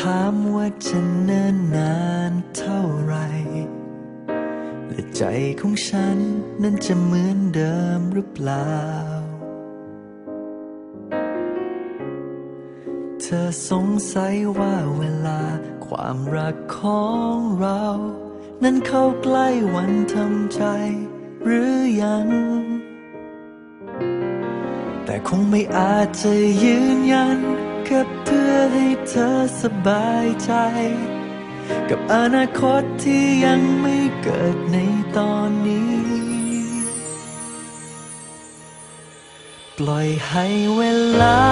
ถามว่าจะเนิ่นนานเท่าไร และใจของฉันนั้นจะเหมือนเดิมหรือเปล่า เธอสงสัยว่าเวลาความรักของเรา นั้นเข้าใกล้วันทำใจหรือยังแต่คงไม่อาจจะยืนยันกับ ให้เธอสบายใจ กับอนาคตที่ยังไม่เกิดในตอนนี้ ปล่อยให้เวลา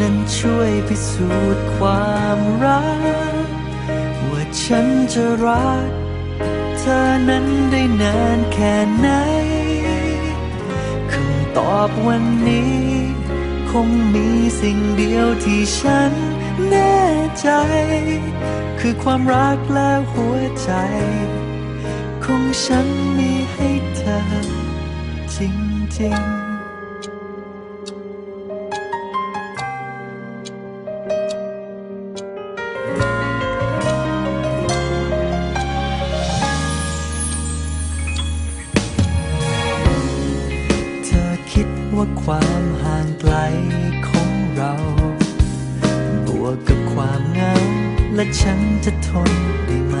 นั้นช่วยพิสูจน์ความรัก ว่าฉันจะรัก เธอนั้นได้นานแค่ไหนคำตอบวันนี้ คงมีสิ่งเดียวที่ฉันแน่ใจ คือความรักและหัวใจของฉันมีให้เธอจริงๆ ว่าความห่างไกลของเรา บวกกับความเหงา และฉันจะทนได้ไหม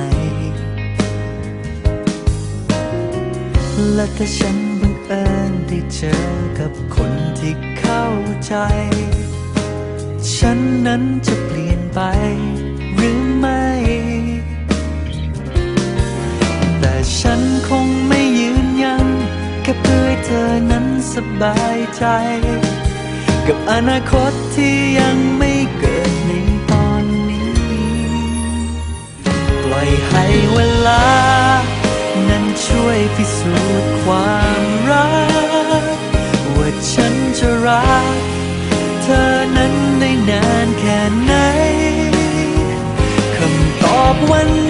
และถ้าฉันบังเอิญได้เจอกับคนที่เข้าใจ ฉันนั้นจะเปลี่ยนไปหรือไม่ แต่ฉันคงไม่ยืนยันแค่เพื่อเธอนั้น สบายใจ กับอนาคตที่ยังไม่เกิดในตอนนี้ ปล่อยให้เวลา นั้นช่วยพิสูจน์ความรัก ว่าฉันจะรัก เธอนั้นได้นานแค่ไหนคำตอบวัน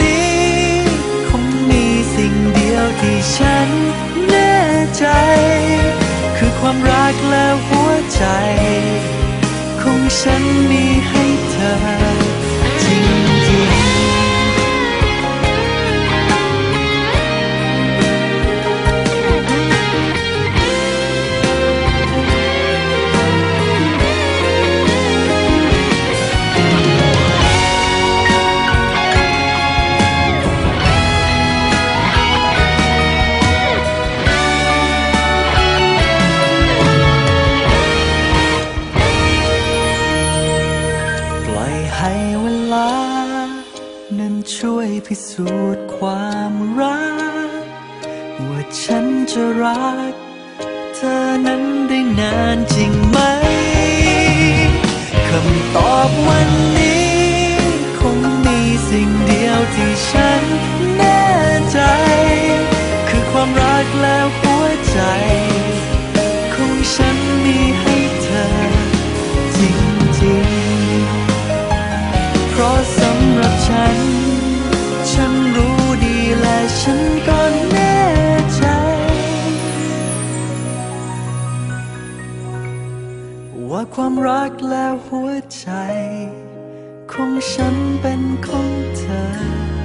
กและหัวใจ ของฉันมีให้เธอ พิสูจน์ความรัก ว่าฉันจะรัก เธอนั้นได้นานจริงไหม ความรักและหัวใจ ของฉันเป็นของเธอ